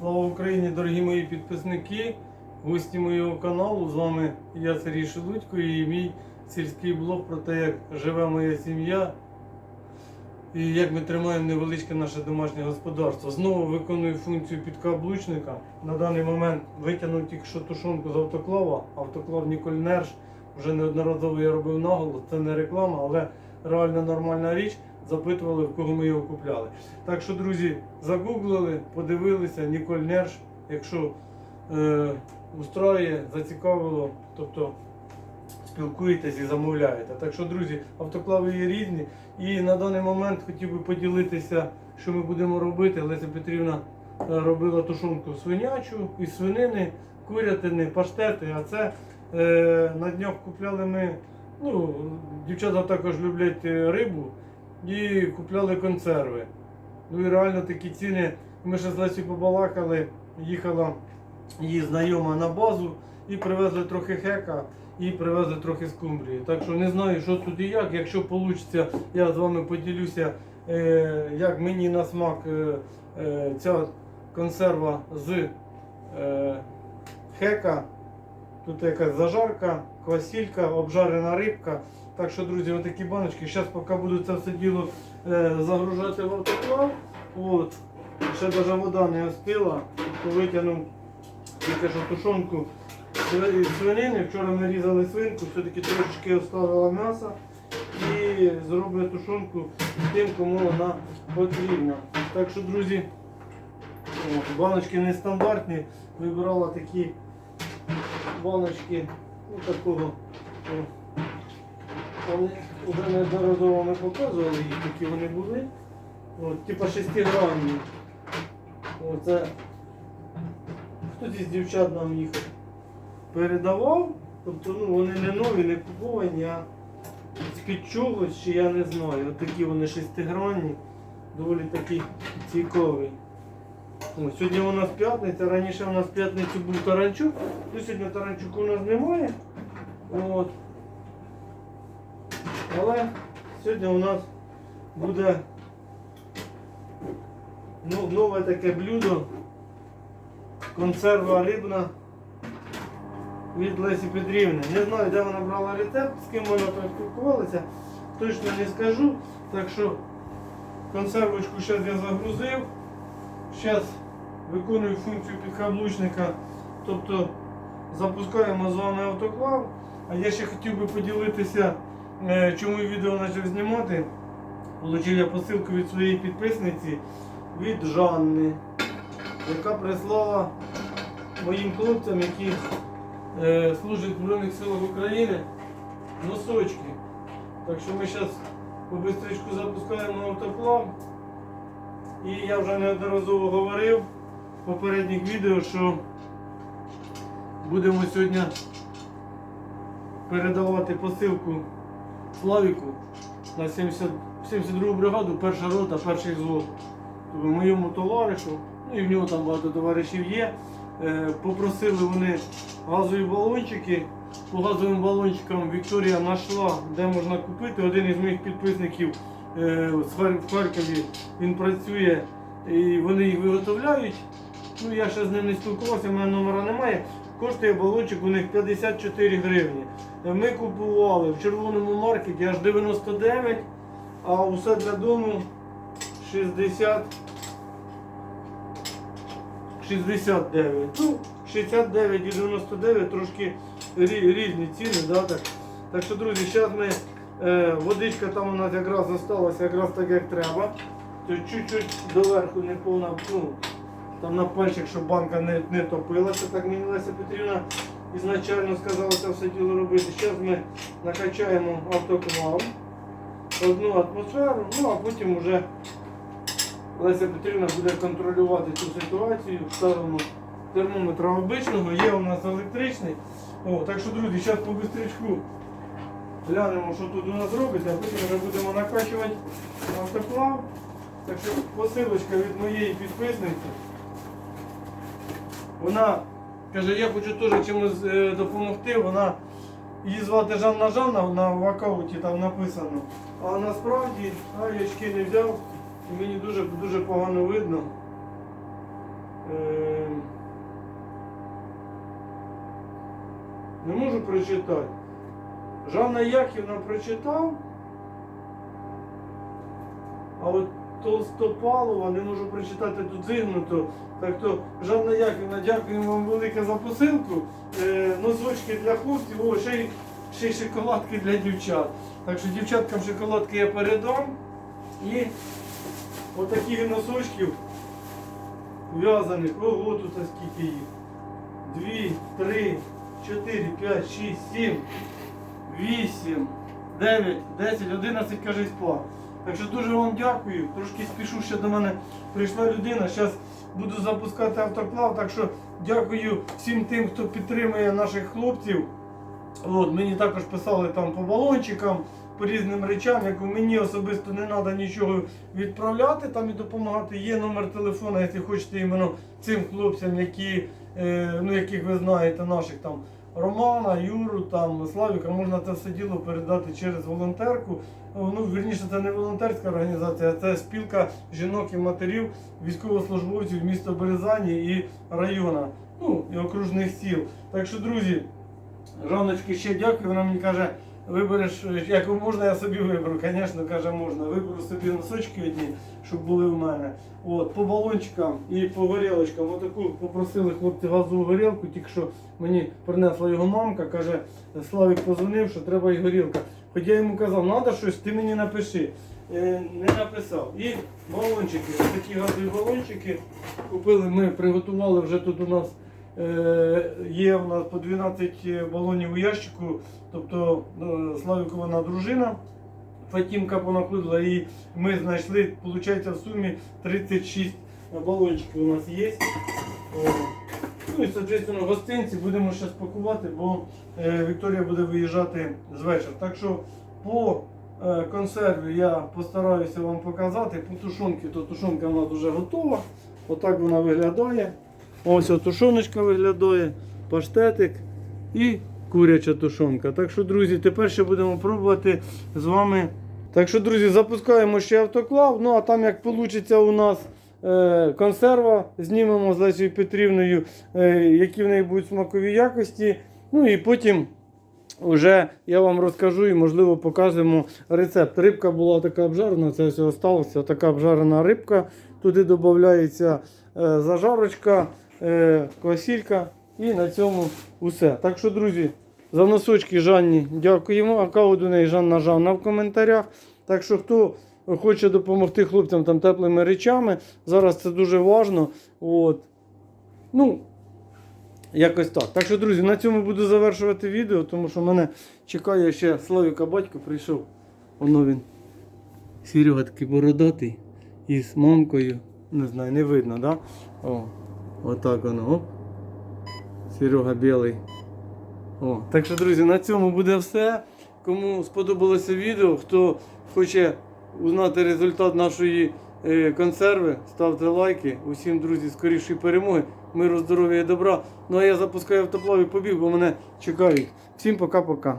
Слава Україні, дорогі мої підписники, гості моєго каналу. З вами я Сергій Шелудько і мій сільський блог про те, як живе моя сім'я і як ми тримаємо невеличке наше домашнє господарство. Знову виконую функцію підкаблучника. На даний момент витягнув тільки що з автоклава. Автоклав Ніколь Нерш. Вже неодноразово я робив наголос, це не реклама, але реально нормальна річ. Запитували, в кого ми його купляли. Так що, друзі, загуглили, подивилися, Ніколь Нерш, якщо е, устроює, зацікавило, тобто спілкуєтесь і замовляєте. Так що, друзі, автоклави є різні. І на даний момент хотів би поділитися, що ми будемо робити. Леся Петрівна е, робила тушонку свинячу із свинини, курятини, паштети. А це е, на днях купляли ми. Ну, дівчата також люблять е, рибу і купляли консерви. Ну і реально такі ціни. Ми ще з Лесі побалакали, їхала її знайома на базу і привезли трохи хека, і привезли трохи скумбрії. Так що не знаю, що тут і як. Якщо вийде, я з вами поділюся, е, як мені на смак е, е, ця консерва з хека. Тут якась зажарка, квасілька, обжарена рибка. Так що, друзі, отакі баночки. Зараз поки буду це все діло е, загружати в автоклав. От. Ще навіть вода не остила. То витягнув тільки що тушонку з свинини. Вчора ми різали свинку, все-таки трошечки оставила м'яса. І зроблю тушонку тим, кому вона потрібна. Так що, друзі, от, баночки нестандартні. Вибирала такі баночки ну, такого. о, Вони вже неодноразово ми показували які вони були. От, типа шестигранні. Оце хтось із дівчат нам їх передавав. Тобто ну, вони не нові, не куповані, а з-під чогось, чи я не знаю. От такі вони шестигранні, доволі такі цікаві. О, сьогодні у нас п'ятниця, раніше у нас п'ятницю був таранчук, ну сьогодні таранчуку у нас немає. От. Але сьогодні у нас буде ну, нове таке блюдо. Консерва рибна від Лесі Петрівни. Не знаю, де вона брала рецепт, з ким вона там спілкувалася, точно не скажу. Так що консервочку зараз я загрузив. Зараз виконую функцію підкаблучника, тобто запускаємо з вами автоклав. А я ще хотів би поділитися, чому відео почав знімати. Получив я посилку від своєї підписниці від Жанни, яка прислала моїм хлопцям, які е, служать в Збройних силах України, носочки. Так що ми зараз побистричку запускаємо автоклав. І я вже неодноразово говорив в попередніх відео, що будемо сьогодні передавати посилку Славіку на 70, 72 бригаду, перша рота, перший взвод. Тобто моєму товаришу, ну і в нього там багато товаришів є. Е, Попросили вони газові балончики. По газовим балончикам Вікторія знайшла, де можна купити. Один із моїх підписників е, в Харкові він працює і вони їх виготовляють. Ну я ще з ним не спілкувався, в мене номера немає. Коштує балончик у них 54 гривні. Е, Ми купували в червоному маркеті аж 99, а усе для дому 60. 69. Ну, 69 і 99 трошки рі- різні ціни. Да, так. так що, друзі, зараз ми е, водичка там у нас якраз залишилася якраз так, як треба. Чуть-чуть доверху не повна, ну, там на пальчик, щоб банка не, не топилася, так мені Леся Петрівна ізначально сказала це все діло робити. Зараз ми накачаємо автоклав, одну атмосферу, ну а потім вже Леся Петрівна буде контролювати цю ситуацію. Ставимо термометр обичного, є у нас електричний. О, так що, друзі, зараз по бистрічку глянемо, що тут у нас робиться, а потім вже будемо накачувати автоклав. Так що посилочка від моєї підписниці. Вона каже, я хочу теж чимось е, допомогти. Вона її звати Жанна Жанна, на в аккаунті там написано. А насправді а, я очки не взяв і мені дуже дуже погано видно. Е, не можу прочитати. Жанна Яківна прочитав, а от Толстопалова не можу прочитати тут зигнуто. Так то, Жанна Яківна, дякуємо вам велике за посилку. Е, носочки для хлопців, о, ще й, ще шоколадки для дівчат. Так що дівчаткам шоколадки я передам. І отакі носочків в'язаних. Ого, тут скільки їх. Дві, три, чотири, п'ять, шість, сім, вісім, дев'ять, десять, одинадцять кажись пар. Так що дуже вам дякую. Трошки спішу ще до мене прийшла людина. Зараз буду запускати автоклав. Так що дякую всім тим, хто підтримує наших хлопців. От, мені також писали там по балончикам, по різним речам, яку мені особисто не треба нічого відправляти там і допомагати. Є номер телефона, якщо хочете іменно цим хлопцям, які, е, ну, яких ви знаєте, наших там Романа, Юру, там, Славіка, можна це все діло передати через волонтерку. Ну, вірніше, це не волонтерська організація, це спілка жінок і матерів, військовослужбовців міста Березані і району, ну і окружних сіл. Так що, друзі, Жанночки ще дякую. Вона мені каже, вибереш, як можна, я собі виберу. Звісно, каже, можна. Виберу собі носочки одні, щоб були в мене. От, по балончикам і по горілочкам. Отаку попросили хлопці газову горілку, тільки що мені принесла його мамка, каже, Славік позвонив, що треба і горілка. Хоч я йому казав, треба щось, ти мені напиши. Е, не написав. І балончики, такі газові балончики купили. Ми приготували вже тут у нас. Е, Є у нас по 12 балонів у ящику, тобто е, Славікова дружина Фатімка понаходила і ми знайшли, виходить, в сумі 36 балончиків у нас є. Ну і, соответственно, гостинці будемо зараз пакувати, бо е, Вікторія буде виїжджати з вечора. Так що по е, консерві я постараюся вам показати. По тушонці, то тушонка у нас вже готова. Отак вона виглядає. Ось тушоночка виглядає, паштетик і куряча тушонка. Так що, друзі, тепер ще будемо пробувати з вами. Так що, друзі, запускаємо ще автоклав. Ну а там як вийде у нас е, консерва, знімемо з Лесією Петрівною, е, які в неї будуть смакові якості. Ну і потім. Уже я вам розкажу і, можливо, покажемо рецепт. Рибка була така обжарена, це все залишилося. Така обжарена рибка. Туди додається е, зажарочка, квасілька і на цьому усе. Так що, друзі, за носочки Жанні дякуємо. Аккаунт у неї Жанна Жанна в коментарях. Так що, хто хоче допомогти хлопцям там теплими речами, зараз це дуже важливо. От. Ну, Якось так. Так що, друзі, на цьому буду завершувати відео, тому що мене чекає ще Славіка батько прийшов. Воно він. Серега такий бородатий. І з мамкою. Не знаю, не видно, да? Отак воно. Оп. Серега білий. О, так що, друзі, на цьому буде все. Кому сподобалося відео, хто хоче узнати результат нашої е, консерви, ставте лайки. Усім, друзі, скорішої перемоги, миру, здоров'я і добра. Ну а я запускаю автоплав і побіг, бо мене чекають. Всім пока-пока.